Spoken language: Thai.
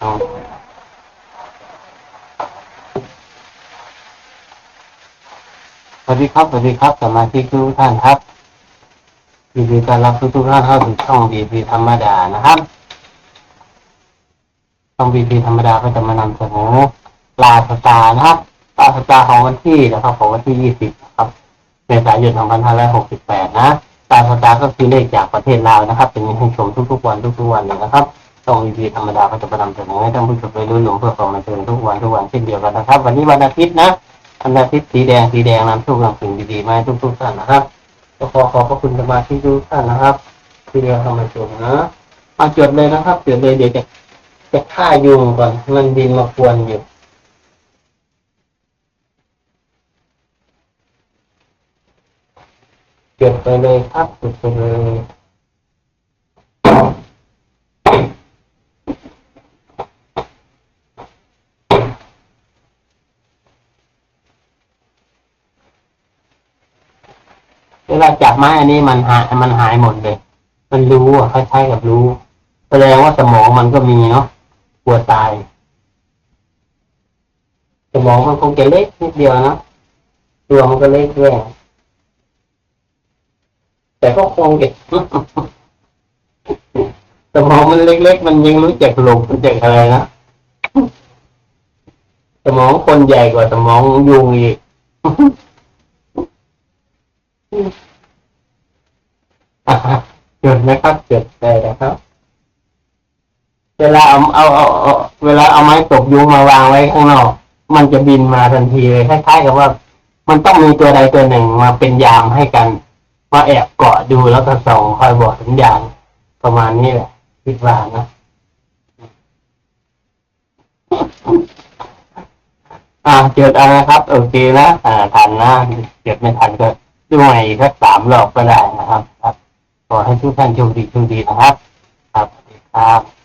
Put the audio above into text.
เอาสวัสดีครับ สวัสดีครับสมาชิกทุกท่านครับยินดีต้อนรับทุกทุกท่านเข้าสู่ช่องบีพีธรรมดานะครับ ช่องบีพีธรรมดาก็จะมานำเสนอลาสตานะครับลาสตาของวันที่นะครับของวันที่20นะครับเมษายน2568นะลาสตาก็คือเลขจากประเทศลาวนะครับ เป็นให้ชมทุกๆวันทุกๆวันเลยนะครับ ช่องบีพีธรรมดาก็จะมานำเสนอให้ท่านผู้ชมไปรู้หลงเพื่อความบันเทิงทุกวันทุกวันเช่นเดียวกันนะครับ วันนี้วันอาทิตย์นะวันอาทิตย์สีแดงสีแดงนำโชคนำสิ่งดีๆมาให้ทุกๆท่านนะครับก็ขอขอบพระคุณสมาชิกทุกท่านนะครับที่เรียนเข้ามาชมนะมาจดเลยนะครับจดเลยเดี๋ยวจะจะฆ่ายุงก่อนมันบินมาควนอยู่จดไปเลยครับจดไปเลย เวลาจับไม้อันนี้มันหายมันหายหมดเลย มันรู้อะคล้ายๆกับรู้ แสดงว่าสมองมันก็มีเนาะกลัวตาย สมองมันคงจะเล็กนิดเดียวนะตัวมันก็เล็กแย่แต่ก็คงจะสมองมันเล็กๆ มันยังรู้จักหลบรู้จักอะไรนะสมองคนใหญ่กว่าสมองยุงอีก อะจดนะครับจดได้นะครับ เวลาเอาเอาเอาเอาเวลาเอาไม้ตบยุงมาวางไว้ข้างนอก มันจะบินมาทันทีเลยคล้ายๆกับว่า มันต้องมีตัวใดตัวหนึ่งมาเป็นยามให้กันมาแอบเกาะดูแล้วก็ส่องคอยบอกสัญญาณประมาณนี้แหละคิดว่านะอ่าเจอกันนะครับ โอเคนะอ่าทันนะเก็บไม่ทันก็ ด้วยสักสามรอบก็ได้นะครับครับขอให้ทุกท่านโชคดีโชคดีนะครับ ครับสวัสดีครับ